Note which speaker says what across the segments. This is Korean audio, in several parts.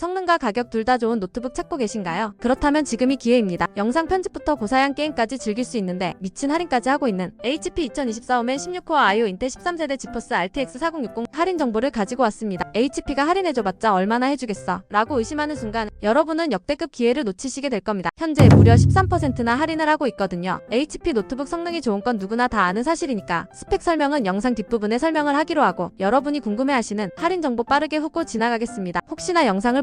Speaker 1: 성능과 가격 둘 다 좋은 노트북 찾고 계신가요? 그렇다면 지금이 기회입니다. 영상 편집부터 고사양 게임까지 즐길 수 있는데 미친 할인까지 하고 있는 HP 2024 오멘 16코어 아이오 인텔 13세대 지포스 RTX 4060 할인 정보를 가지고 왔습니다. HP가 할인해줘봤자 얼마나 해주겠어? 라고 의심하는 순간 여러분은 역대급 기회를 놓치시게 될 겁니다. 현재 무려 13%나 할인을 하고 있거든요. HP 노트북 성능이 좋은 건 누구나 다 아는 사실이니까 스펙 설명은 영상 뒷부분에 설명을 하기로 하고 여러분이 궁금해하시는 할인 정보 빠르게 훑고 지나가겠습니다. 혹시나 영상을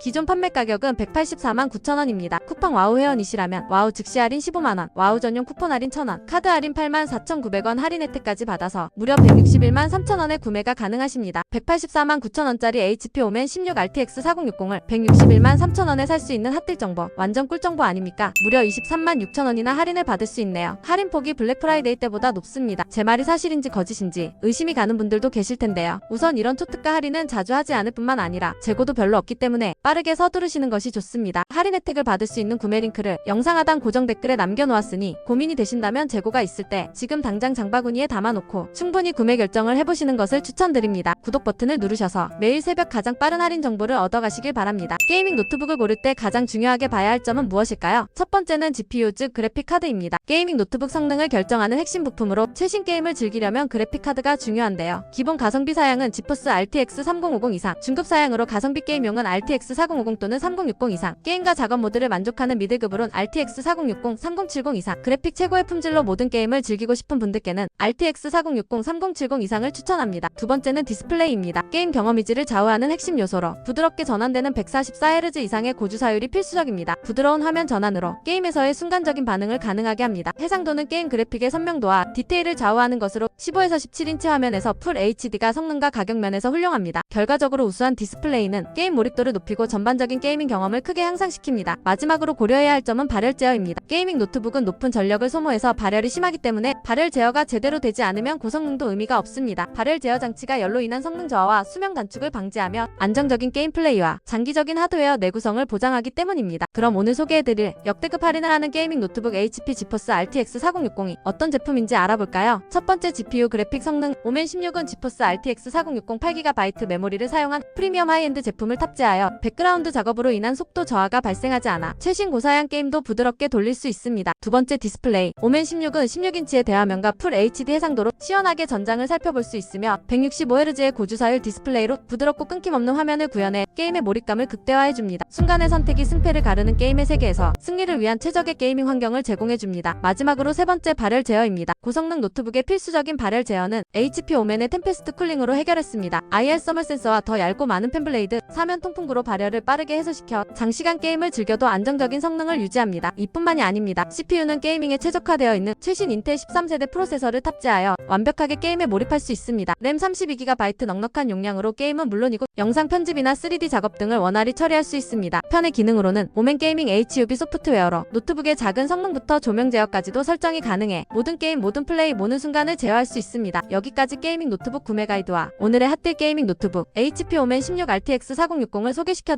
Speaker 1: 기존 판매 가격은 184만 9천원입니다. 쿠팡 와우 회원이시라면 와우 즉시 할인 15만원, 와우 전용 쿠폰 할인 1,000원, 카드 할인 8만 4,900원 할인 혜택까지 받아서 무려 161만 3천원에 구매가 가능하십니다. 184만 9천원짜리 HP 오멘 16 RTX 4060을 161만 3천원에 살 수 있는 핫딜 정보, 완전 꿀 정보 아닙니까? 무려 23만 6천원이나 할인을 받을 수 있네요. 할인 폭이 블랙 프라이데이 때보다 높습니다. 제 말이 사실인지 거짓인지 의심이 가는 분들도 계실 텐데요. 우선 이런 초특가 할인은 자주 하지 않을 뿐만 아니라 재고도 별로 없기 때문에 빠르게 서두르시는 것이 좋습니다. 할인 혜택을 받을 수 있는 구매 링크를 영상 하단 고정 댓글에 남겨놓았으니 고민이 되신다면 재고가 있을 때 지금 당장 장바구니에 담아놓고 충분히 구매 결정을 해보시는 것을 추천드립니다. 구독 버튼을 누르셔서 매일 새벽 가장 빠른 할인 정보를 얻어가시길 바랍니다. 게이밍 노트북을 고를 때 가장 중요하게 봐야 할 점은 무엇일까요? 첫 번째는 GPU 즉 그래픽 카드입니다. 게이밍 노트북 성능을 결정하는 핵심 부품으로 최신 게임을 즐기려면 그래픽 카드가 중요한데요. 기본 가성비 사양은 지포스 RTX 3050 이상, 중급 사양으로 가성비 게임용은 RTX 4050 또는 3060 이상, 게임과 작업 모드를 만족하는 미드급으론 RTX 4060, 3070 이상, 그래픽 최고의 품질로 모든 게임을 즐기고 싶은 분들께는 RTX 4060, 3070 이상을 추천합니다. 두 번째는 디스플레이입니다. 게임 경험 이지를 좌우하는 핵심 요소로 부드럽게 전환되는 144Hz 이상의 고주사율이 필수적입니다. 부드러운 화면 전환으로 게임에서의 순간적인 반응을 가능하게 합니다. 해상도는 게임 그래픽의 선명도와 디테일을 좌우하는 것으로 15에서 17인치 화면에서 풀 HD가 성능과 가격 면에서 훌륭합니다. 결과적으로 우수한 디스플레이는 게임 몰입도를 높이고 전반적인 게이밍 경험을 크게 향상시킵니다. 마지막으로 고려해야 할 점은 발열 제어입니다. 게이밍 노트북은 높은 전력을 소모해서 발열이 심하기 때문에 발열 제어가 제대로 되지 않으면 고성능도 의미가 없습니다. 발열 제어 장치가 열로 인한 성능 저하와 수명 단축을 방지하며 안정적인 게임 플레이와 장기적인 하드웨어 내구성을 보장하기 때문입니다. 그럼 오늘 소개해드릴 역대급 할인을 하는 게이밍 노트북 HP 지포스 RTX 4060이 어떤 제품인지 알아볼까요? 첫 번째 GPU 그래픽 성능 오멘 16은 지포스 RTX 4060 8GB 메모리를 사용한 프리미엄 하이엔드 제품을 탑재하여 백그라운드 작업으로 인한 속도 저하가 발생하지 않아 최신 고사양 게임도 부드럽게 돌릴 수 있습니다. 두 번째 디스플레이 오멘 16은 16인치의 대화면과 풀 HD 해상도로 시원하게 전장을 살펴볼 수 있으며 165Hz의 고주사율 디스플레이로 부드럽고 끊김없는 화면을 구현해 게임의 몰입감을 극대화해줍니다. 순간의 선택이 승패를 가르는 게임의 세계에서 승리를 위한 최적의 게이밍 환경을 제공해줍니다. 마지막으로 세 번째 발열 제어입니다. 고성능 노트북의 필수적인 발열 제어는 HP 오멘의 템페스트 쿨링으로 해결했습니다. IR 서멀 센서와 더 얇고 많은 펜블레이드, 사면 통풍구로 발열 을 빠르게 해소시켜 장시간 게임을 즐겨도 안정적인 성능을 유지합니다. 이뿐만이 아닙니다. CPU는 게이밍에 최적화되어 있는 최신 인텔 13세대 프로세서를 탑재하여 완벽하게 게임에 몰입할 수 있습니다. 램 32GB 넉넉한 용량으로 게임은 물론이고 영상 편집이나 3D 작업 등을 원활히 처리할 수 있습니다. 편의 기능으로는 오멘 게이밍 HUB 소프트웨어로 노트북의 작은 성능부터 조명 제어까지도 설정이 가능해 모든 게임 모든 플레이 모든 순간을 제어할 수 있습니다. 여기까지 게이밍 노트북 구매 가이드와 오늘의 핫딜 게이밍 노트북 HP 오멘 16 RTX 4060을 소개시켜